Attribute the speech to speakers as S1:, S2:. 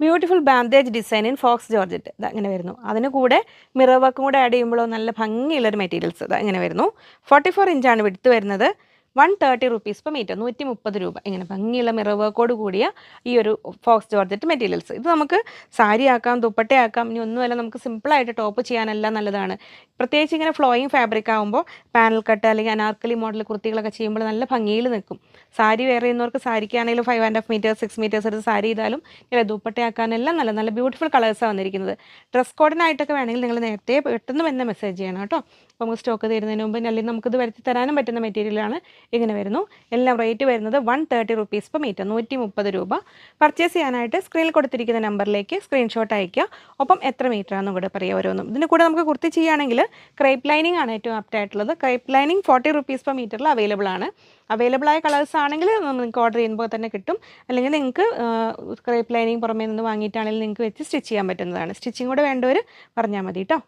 S1: Beautiful bandage design in faux georgette. ഇത് അങ്ങനെ വരുന്നു. അതിന് കൂടെ മിറർ വർക്കും കൂടെ ആഡ് ചെയ്യുമ്പോൾ നല്ല ഭംഗിയുള്ളൊരു മെറ്റീരിയൽസ്. ഇത് അങ്ങനെ വരുന്നു. ഫോർട്ടി ഫോർ ഇഞ്ചാണ് വിടുത്ത് വരുന്നത്. One thirty rupees per metre. നൂറ്റി മുപ്പത് രൂപ. ഇങ്ങനെ ഭംഗിയുള്ള മിറർ വർക്കോട് കൂടിയ ഈ ഒരു ഫോക്സ് ജോർജറ്റ് മെറ്റീരിയൽസ്. ഇത് നമുക്ക് സാരി ആക്കാം ദുപ്പട്ടയാക്കാം. ഇനി ഒന്നുമല്ല നമുക്ക് സിമ്പിളായിട്ട് ടോപ്പ് ചെയ്യാനെല്ലാം നല്ലതാണ്. പ്രത്യേകിച്ച് ഇങ്ങനെ ഫ്ലോയിങ് ഫാബ്രിക് ആകുമ്പോൾ പാനൽ കട്ട് അല്ലെങ്കിൽ അനാർക്കലി മോഡൽ കുർത്തികളൊക്കെ ചെയ്യുമ്പോൾ നല്ല ഭംഗിയിൽ നിൽക്കും. സാരി വേറെ ചെയ്യുന്നവർക്ക് സാരിക്കാണെങ്കിലും five and half metres six metres എടുത്ത് സാരി ചെയ്താലും ഇല്ല ദുപ്പട്ടയാക്കാനെല്ലാം നല്ല നല്ല ബ്യൂട്ടിഫുൾ കളേഴ്സാണ് വന്നിരിക്കുന്നത്. ഡ്രസ് കോഡിനായിട്ടൊക്കെ വേണമെങ്കിൽ നിങ്ങൾ നേരത്തെ പെട്ടെന്ന് തന്നെ മെസ്സേജ് ചെയ്യണം കേട്ടോ. അപ്പോൾ നമുക്ക് സ്റ്റോക്ക് തരുന്നതിന് മുമ്പ് അല്ലെങ്കിൽ നമുക്കിത് വരുത്തി തരാനും പറ്റുന്ന മെറ്റീരിയലാണ് ഇങ്ങനെ വരുന്നു. എല്ലാം റേറ്റ് വരുന്നത് one thirty rupees per metre നൂറ്റി മുപ്പത് രൂപ. പർച്ചേസ് ചെയ്യാനായിട്ട് സ്ക്രീനിൽ കൊടുത്തിരിക്കുന്ന നമ്പറിലേക്ക് സ്ക്രീൻഷോട്ട് അയക്കുക ഒപ്പം എത്ര മീറ്റർ ആണെന്നും കൂടെ പറയുക ഓരോന്നും. ഇതിന് കൂടെ നമുക്ക് കുർത്തി ചെയ്യുകയാണെങ്കിൽ ക്രൈപ്പ് ലൈനിങ് ആണ് ഏറ്റവും ആപ്റ്റ് ആയിട്ടുള്ളത്. Crepe lining forty rupees per മീറ്ററിൽ അവൈലബിൾ ആണ്. അവൈലബിൾ ആയ കളേഴ്സ് ആണെങ്കിൽ നിങ്ങൾക്ക് ഓർഡർ ചെയ്യുമ്പോൾ തന്നെ കിട്ടും. അല്ലെങ്കിൽ നിങ്ങൾക്ക് ക്രേപ്പ് ലൈനിങ് പുറമേ നിന്ന് വാങ്ങിയിട്ടാണെങ്കിൽ നിങ്ങൾക്ക് വെച്ച് സ്റ്റിച്ച് ചെയ്യാൻ പറ്റുന്നതാണ്. സ്റ്റിച്ചിങ് കൂടെ വേണ്ടവർ പറഞ്ഞാൽ മതി കേട്ടോ